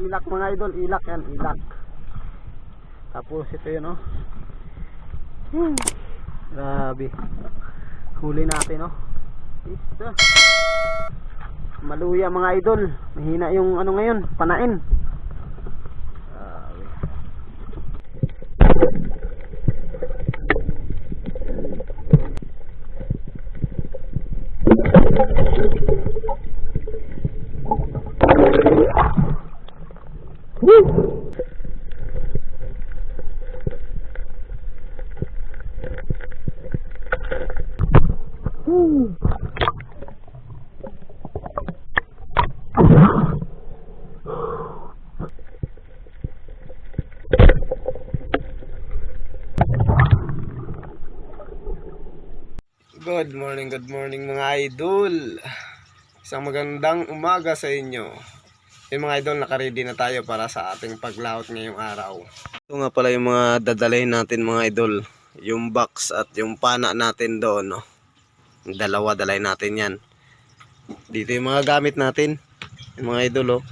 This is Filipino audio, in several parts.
ilak mga idol, ilak yan, ilak. Tapos ito yun, oh. Hmm. Grabe. Huli natin, oh. Isa. Maluya mga idol. Mahina yung ano ngayon, panain. Grabe. Good morning, good morning mga idol. Isang magandang umaga sa inyo. Yung mga idol, nakaready na tayo para sa ating paglaot ngayong araw. Ito nga pala yung mga dadalhin natin mga idol. Yung box at yung pana natin doon. No? Dalawa, dalay natin yan. Dito yung mga gamit natin. Yung mga idol, oh.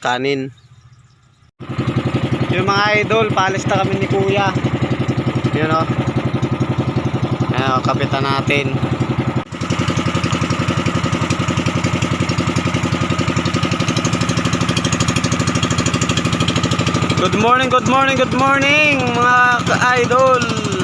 Kanin. Yung mga idol, palis na kami ni kuya. Yun, oh. Ayan, kapitan natin. Good morning, good morning, good morning mga ka-idol.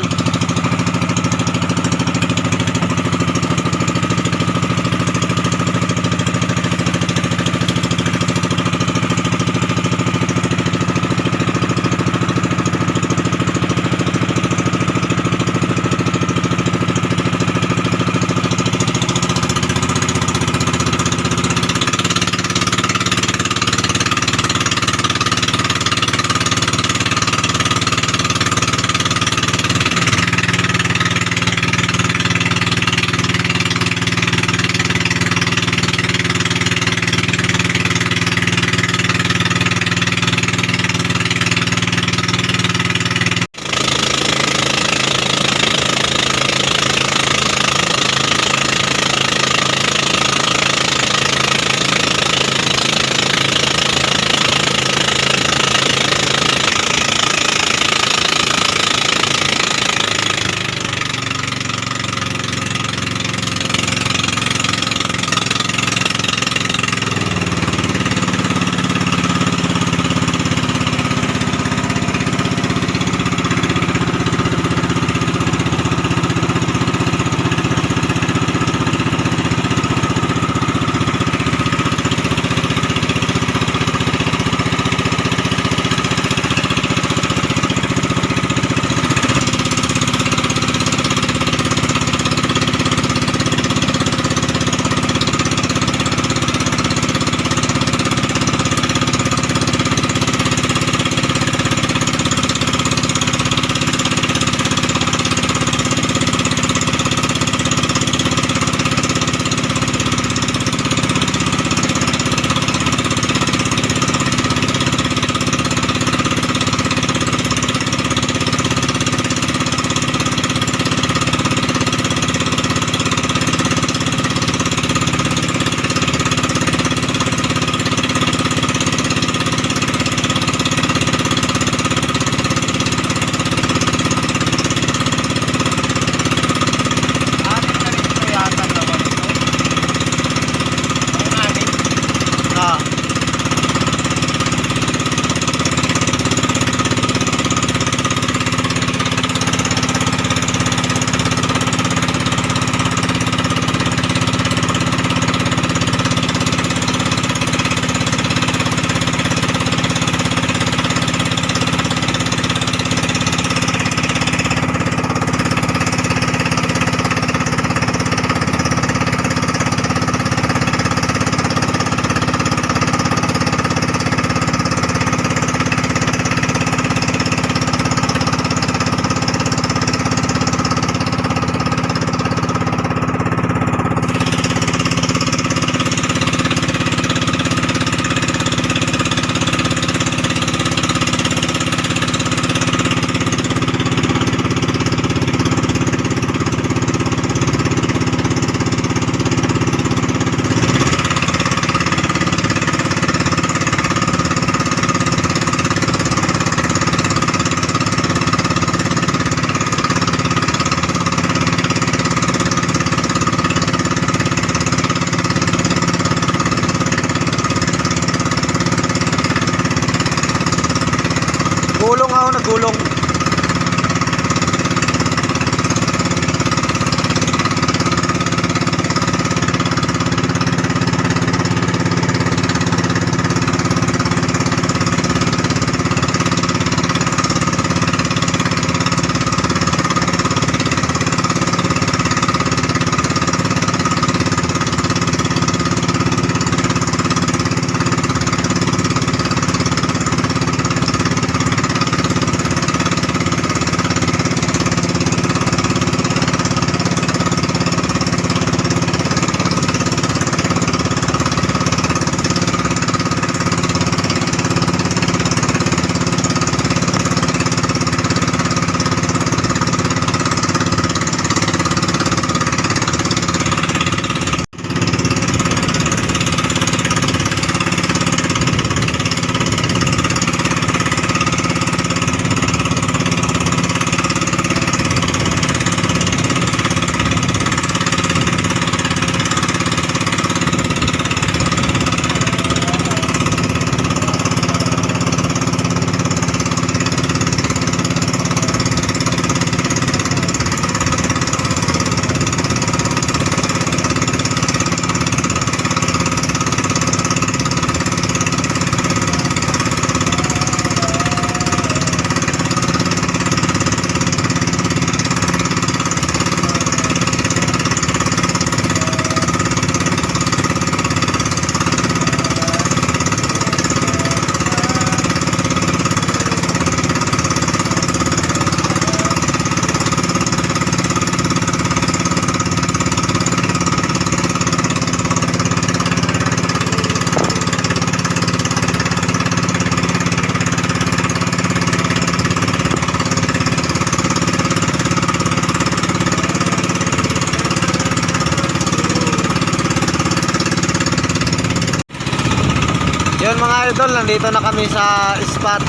Nandito na kami sa spot.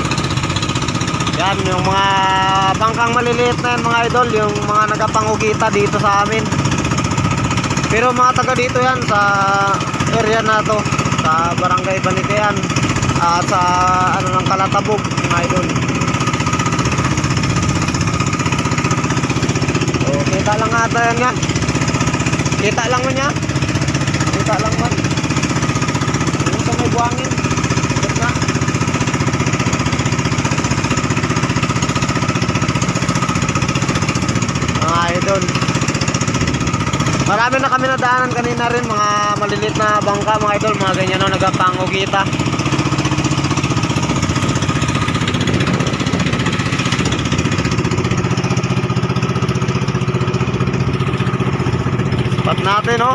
Yan, yung mga bangkang maliliit na yan mga idol, yung mga nagapangugita dito sa amin. Pero mga taga dito yan sa area na to, sa barangay Banitean at sa ano ng Kalatabog mga idol. So, kita lang ata yan nga. Kita lang mo niya. Kita lang man. Yung sa may buhangin. Ikot na. Mga idol. Marami na kami nadaanan kanina rin. Mga malilit na bangka mga idol. Mga ganyan o nagapangugita. Spot natin oh.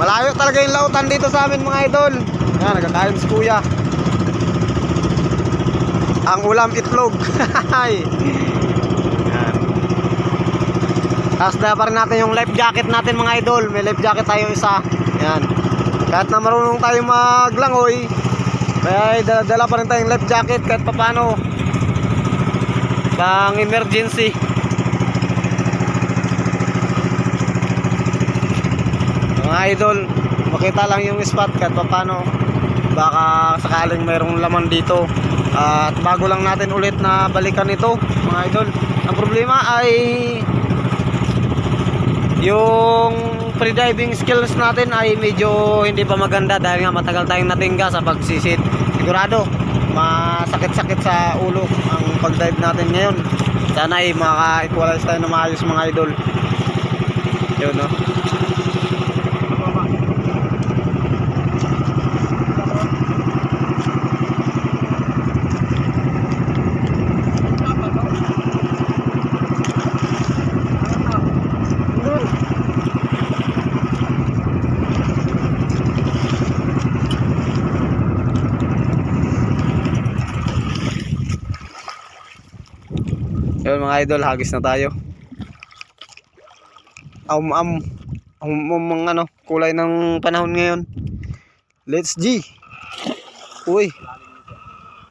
Malayo talaga yung lautan dito sa amin mga idol. Yan, nagkakain si kuya. Ang ulam itlog. Ay. Yan. Na pa rin natin yung life jacket natin mga idol. May life jacket tayo isa. Yan. Kahit na marunong tayo maglangoy, kaya dala, pa rin tayong life jacket kahit papano. Pang emergency. Mga idol, makita lang yung spot kahit paano baka sakaling mayroong laman dito at bago lang natin ulit na balikan ito mga idol ang problema ay yung pre-diving skills natin ay medyo hindi pa maganda dahil nga matagal tayong natingga sa pagsisit. Sigurado masakit-sakit sa ulo ang pag-dive natin ngayon. Sana ay maka-equalize tayo na maayos mga idol. Yun no Yun mga idol, hagis na tayo. Am am am, am ang ano, kulay ng panahon ngayon. Let's G. Uy.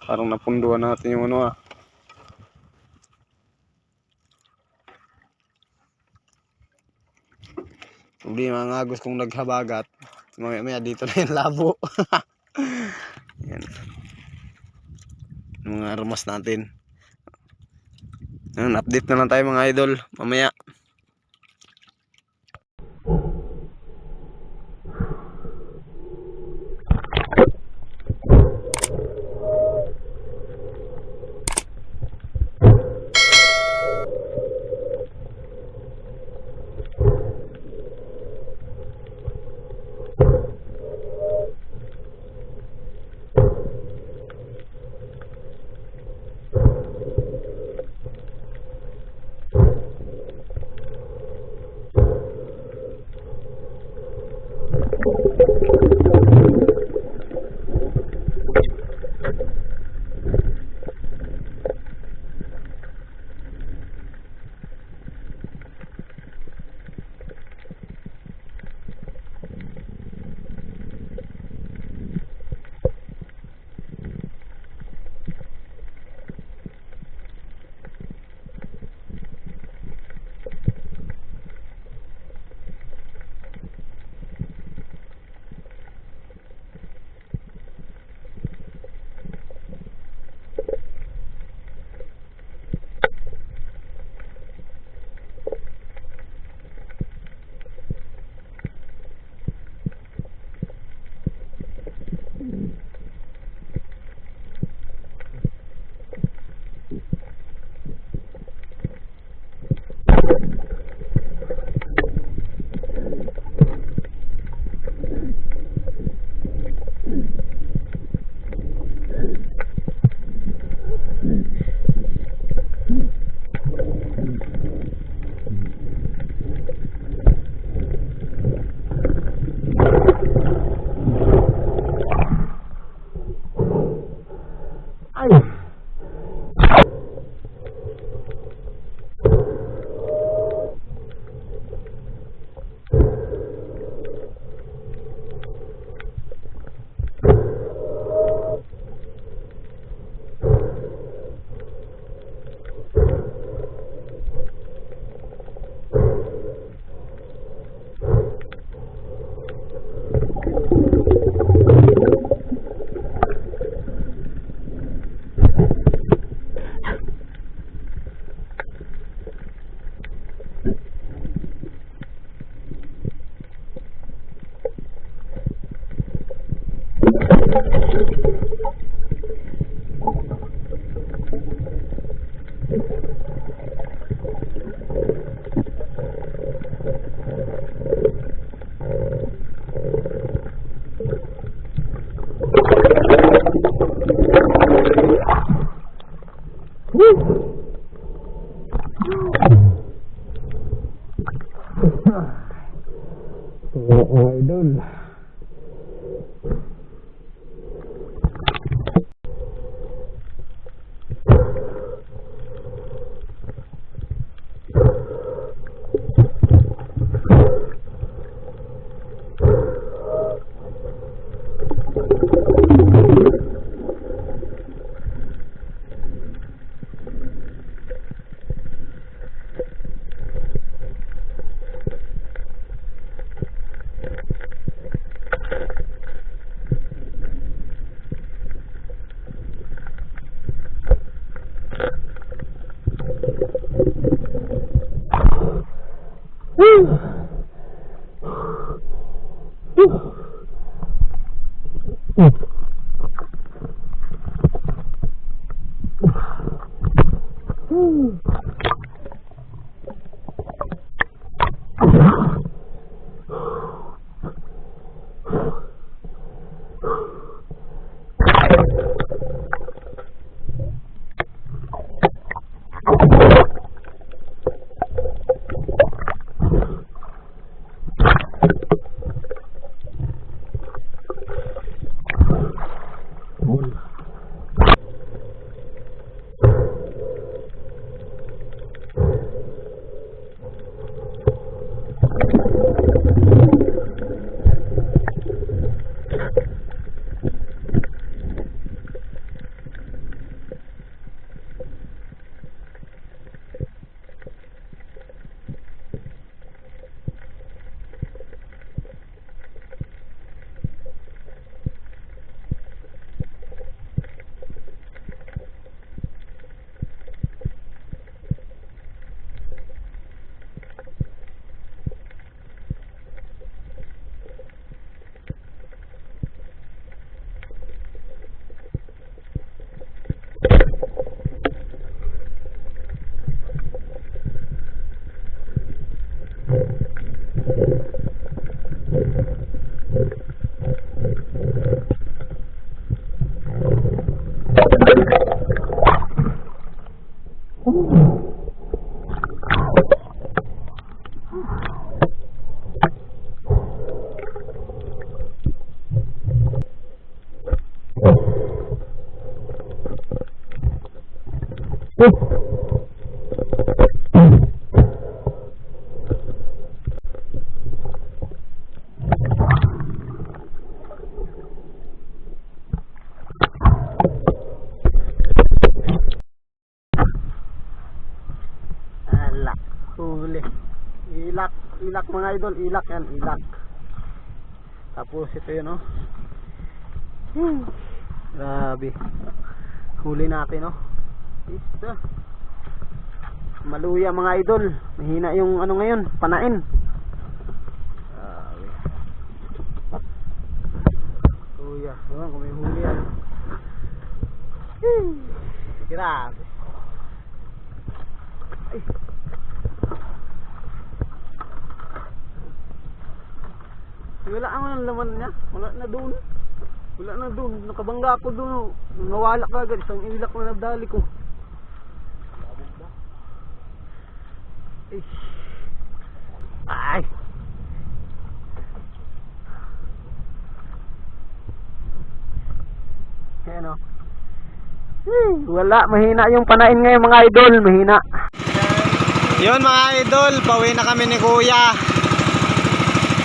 Parang napunduan natin yung ano ah. Problema nga gusto kong naghabagat. Mamaya maya dito na yung labo. Yan. Mga armas natin. Yan, update na lang tayo mga idol. Mamaya. Oo, idol. Huli. Ilak. Ilak mga idol. Ilak yan. Ilak. Tapos ito yun oh. Grabe. Huli natin oh. Isa. Maluya mga idol. Mahina yung ano ngayon. Panain. Luya. Ewan kung may huli yan. Grabe. Wala ang laman niya. Wala na doon. Wala na doon. Nakabangga ko doon. Nawala ka agad. Isang ilak na nabdali ko. Ay. Ayan o. Hmm, Wala. Mahina yung panain ngayon mga idol. Mahina. Yun mga idol, pauwi na kami ni Kuya.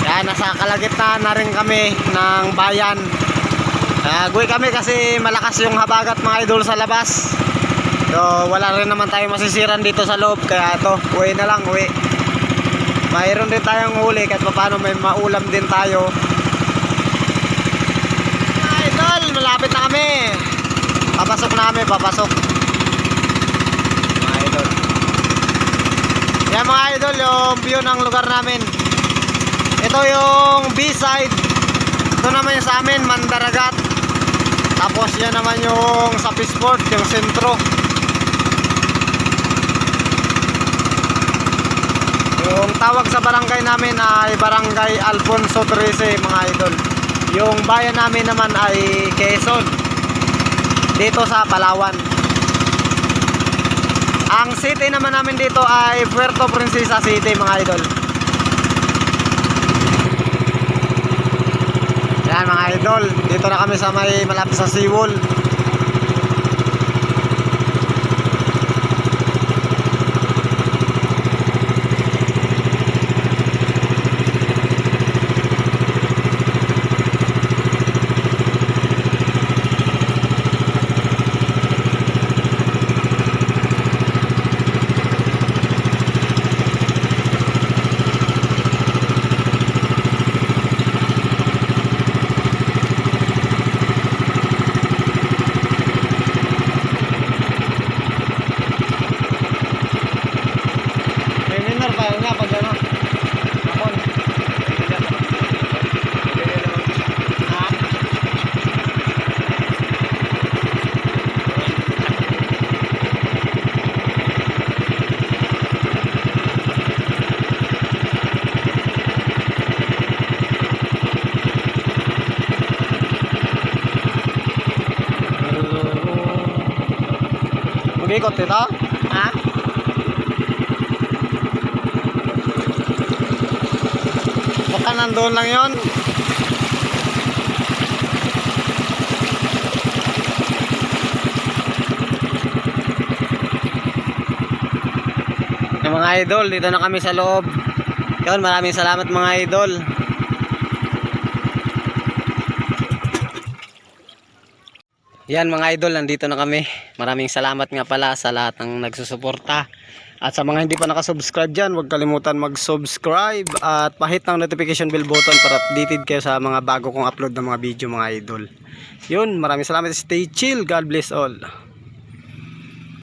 Yan, nasa kalagitnaan na rin kami ng bayan. Nagwi kami kasi malakas yung habagat mga idol sa labas. So, wala rin naman tayo masisiran dito sa loob. Kaya ito, uwi na lang, uwi. Mayroon din tayong huli kahit paano may maulam din tayo. Mga idol, malapit na kami. Papasok na kami, papasok. Mga idol. Yan mga idol, yung view ng lugar namin. Ito yung B-side. Ito naman yung sa amin, Mandaragat. Tapos yan naman yung sa Pisport, yung sentro. Yung tawag sa barangay namin ay Barangay Alfonso 13 mga idol. Yung bayan namin naman ay Quezon. Dito sa Palawan. Ang city naman namin dito ay Puerto Princesa City mga idol. Yan mga idol, dito na kami sa may malapit sa Seawall. May minor pa nga pag ano. Hapon. Ha? Mag-ikot ito? Ha? Baka nandun lang yon. Mga idol, dito na kami sa loob. Yun, maraming salamat mga idol. Yan mga idol, nandito na kami. Maraming salamat nga pala sa lahat ng nagsusuporta. At sa mga hindi pa nakasubscribe dyan, huwag kalimutan mag-subscribe at pahit ng notification bell button para updated kayo sa mga bago kong upload ng mga video mga idol. Yun, maraming salamat. Stay chill. God bless all.